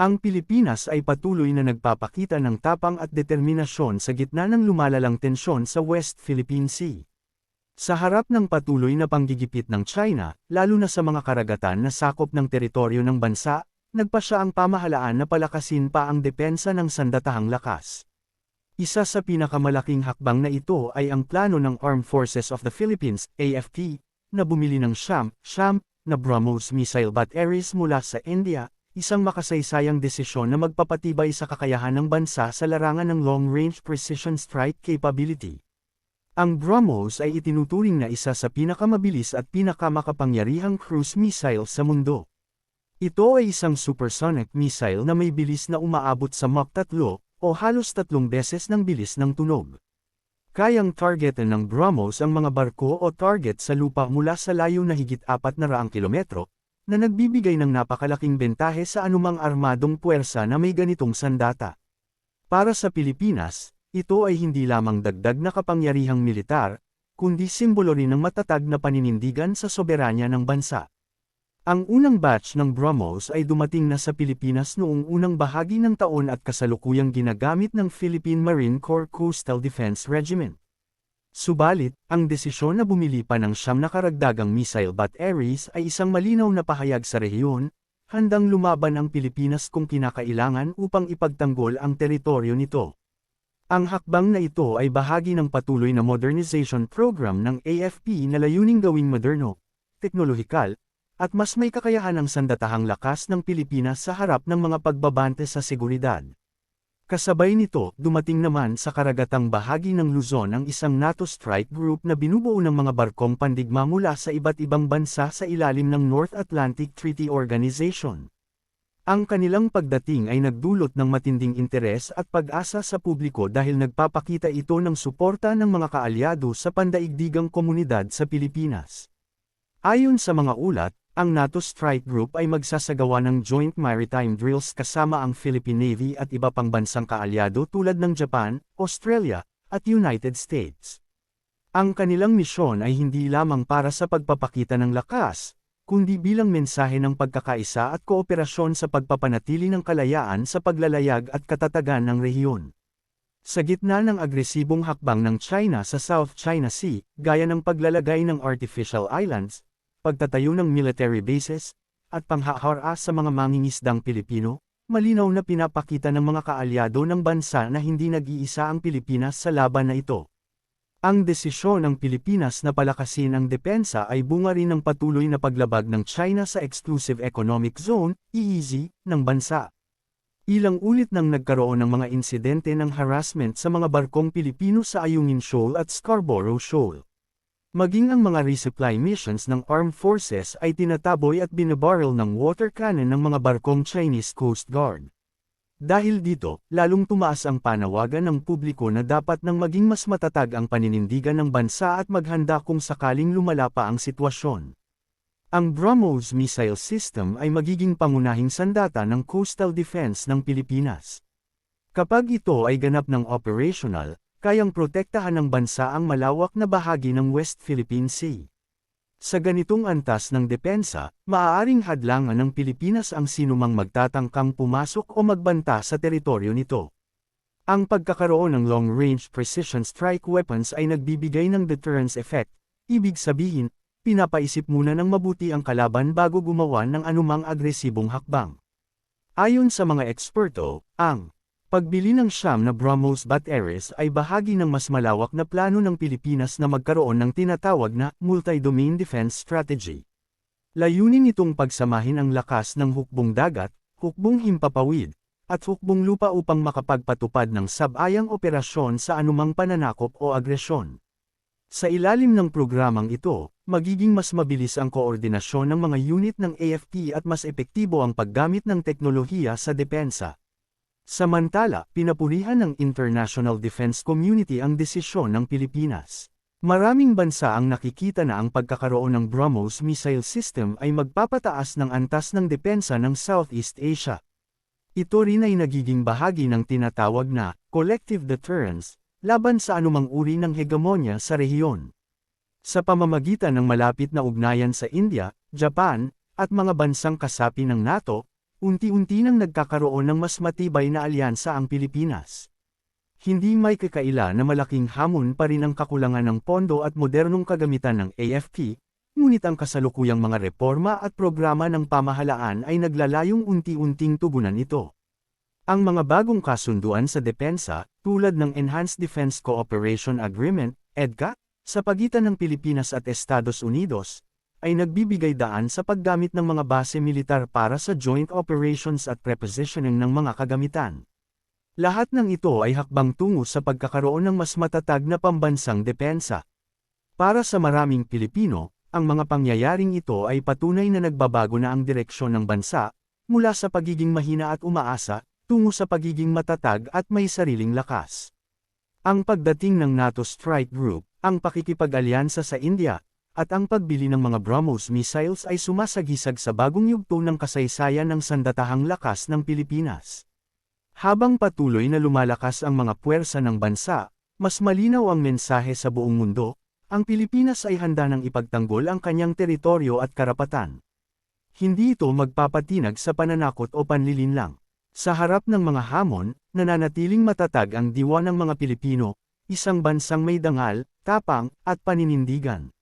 Ang Pilipinas ay patuloy na nagpapakita ng tapang at determinasyon sa gitna ng lumalalang tensyon sa West Philippine Sea. Sa harap ng patuloy na panggigipit ng China, lalo na sa mga karagatan na sakop ng teritoryo ng bansa, nagpa siya ang pamahalaan na palakasin pa ang depensa ng sandatahang lakas. Isa sa pinakamalaking hakbang na ito ay ang plano ng Armed Forces of the Philippines, AFP, na bumili ng Sham, Sham, na BrahMos missile batteries mula sa India, isang makasaysayang desisyon na magpapatibay sa kakayahan ng bansa sa larangan ng long-range precision strike capability. Ang BrahMos ay itinuturing na isa sa pinakamabilis at pinakamakapangyarihang cruise missile sa mundo. Ito ay isang supersonic missile na may bilis na umaabot sa Mach 3 o halos tatlong beses ng bilis ng tunog. Kayang targetan ng BrahMos ang mga barko o target sa lupa mula sa layo na higit 400 kilometro, na nagbibigay ng napakalaking bentahe sa anumang armadong puwersa na may ganitong sandata. Para sa Pilipinas, ito ay hindi lamang dagdag na kapangyarihang militar, kundi simbolo rin ng matatag na paninindigan sa soberanya ng bansa. Ang unang batch ng BrahMos ay dumating na sa Pilipinas noong unang bahagi ng taon at kasalukuyang ginagamit ng Philippine Marine Corps Coastal Defense Regiment. Subalit, ang desisyon na bumili pa ng siyam na karagdagang missile batteries ay isang malinaw na pahayag sa rehiyon, handang lumaban ang Pilipinas kung kinakailangan upang ipagtanggol ang teritoryo nito. Ang hakbang na ito ay bahagi ng patuloy na modernization program ng AFP na layuning gawing moderno, teknolohikal, at mas may kakayahan ang sandatahang lakas ng Pilipinas sa harap ng mga pagbabante sa seguridad. Kasabay nito, dumating naman sa karagatang bahagi ng Luzon ang isang NATO strike group na binubuo ng mga barkong pandigma mula sa iba't ibang bansa sa ilalim ng North Atlantic Treaty Organization. Ang kanilang pagdating ay nagdulot ng matinding interes at pag-asa sa publiko dahil nagpapakita ito ng suporta ng mga kaalyado sa pandaigdigang komunidad sa Pilipinas. Ayon sa mga ulat, ang NATO Strike Group ay magsasagawa ng joint maritime drills kasama ang Philippine Navy at iba pang bansang kaalyado tulad ng Japan, Australia, at United States. Ang kanilang misyon ay hindi lamang para sa pagpapakita ng lakas, kundi bilang mensahe ng pagkakaisa at kooperasyon sa pagpapanatili ng kalayaan sa paglalayag at katatagan ng rehiyon. Sa gitna ng agresibong hakbang ng China sa South China Sea, gaya ng paglalagay ng artificial islands, pagtatayo ng military bases, at panghahara sa mga mangingisdang Pilipino, malinaw na pinapakita ng mga kaalyado ng bansa na hindi nag-iisa ang Pilipinas sa laban na ito. Ang desisyon ng Pilipinas na palakasin ang depensa ay bunga rin ng patuloy na paglabag ng China sa Exclusive Economic Zone, EEZ, ng bansa. Ilang ulit nang nagkaroon ng mga insidente ng harassment sa mga barkong Pilipino sa Ayungin Shoal at Scarborough Shoal. Maging ang mga resupply missions ng armed forces ay tinataboy at binabarrel ng water cannon ng mga barkong Chinese Coast Guard. Dahil dito, lalong tumaas ang panawagan ng publiko na dapat nang maging mas matatag ang paninindigan ng bansa at maghanda kung sakaling lumala pa ang sitwasyon. Ang BrahMos missile system ay magiging pangunahing sandata ng coastal defense ng Pilipinas. Kapag ito ay ganap ng operational, kayang protektahan ng bansa ang malawak na bahagi ng West Philippine Sea. Sa ganitong antas ng depensa, maaaring hadlangan ng Pilipinas ang sinumang magtatangkang pumasok o magbanta sa teritoryo nito. Ang pagkakaroon ng long-range precision strike weapons ay nagbibigay ng deterrence effect, ibig sabihin, pinapaisip muna ng mabuti ang kalaban bago gumawa ng anumang agresibong hakbang. Ayon sa mga eksperto, ang Pagbili ng siyam na BrahMos batteries ay bahagi ng mas malawak na plano ng Pilipinas na magkaroon ng tinatawag na multi-domain defense strategy. Layunin itong pagsamahin ang lakas ng hukbong dagat, hukbong himpapawid, at hukbong lupa upang makapagpatupad ng sabayang operasyon sa anumang pananakop o agresyon. Sa ilalim ng programang ito, magiging mas mabilis ang koordinasyon ng mga unit ng AFP at mas epektibo ang paggamit ng teknolohiya sa depensa. Samantala, pinapurihan ng international defense community ang desisyon ng Pilipinas. Maraming bansa ang nakikita na ang pagkakaroon ng BrahMos missile system ay magpapataas ng antas ng depensa ng Southeast Asia. Ito rin ay nagiging bahagi ng tinatawag na collective deterrence laban sa anumang uri ng hegemonya sa rehiyon. Sa pamamagitan ng malapit na ugnayan sa India, Japan, at mga bansang kasapi ng NATO, unti-unti nang nagkakaroon ng mas matibay na alyansa ang Pilipinas. Hindi may kakaila na malaking hamon pa rin ang kakulangan ng pondo at modernong kagamitan ng AFP, ngunit ang kasalukuyang mga reforma at programa ng pamahalaan ay naglalayong unti-unting tugunan ito. Ang mga bagong kasunduan sa depensa, tulad ng Enhanced Defense Cooperation Agreement, EDCA, sa pagitan ng Pilipinas at Estados Unidos, ay nagbibigay daan sa paggamit ng mga base militar para sa joint operations at prepositioning ng mga kagamitan. Lahat ng ito ay hakbang tungo sa pagkakaroon ng mas matatag na pambansang depensa. Para sa maraming Pilipino, ang mga pangyayaring ito ay patunay na nagbabago na ang direksyon ng bansa, mula sa pagiging mahina at umaasa, tungo sa pagiging matatag at may sariling lakas. Ang pagdating ng NATO Strike Group, ang pakikipag-alyansa sa India, at ang pagbili ng mga BrahMos missiles ay sumasagisag sa bagong yugto ng kasaysayan ng sandatahang lakas ng Pilipinas. Habang patuloy na lumalakas ang mga puwersa ng bansa, mas malinaw ang mensahe sa buong mundo, ang Pilipinas ay handa ng ipagtanggol ang kanyang teritoryo at karapatan. Hindi ito magpapatinag sa pananakot o panlilinlang. Sa harap ng mga hamon, nananatiling matatag ang diwa ng mga Pilipino, isang bansang may dangal, tapang, at paninindigan.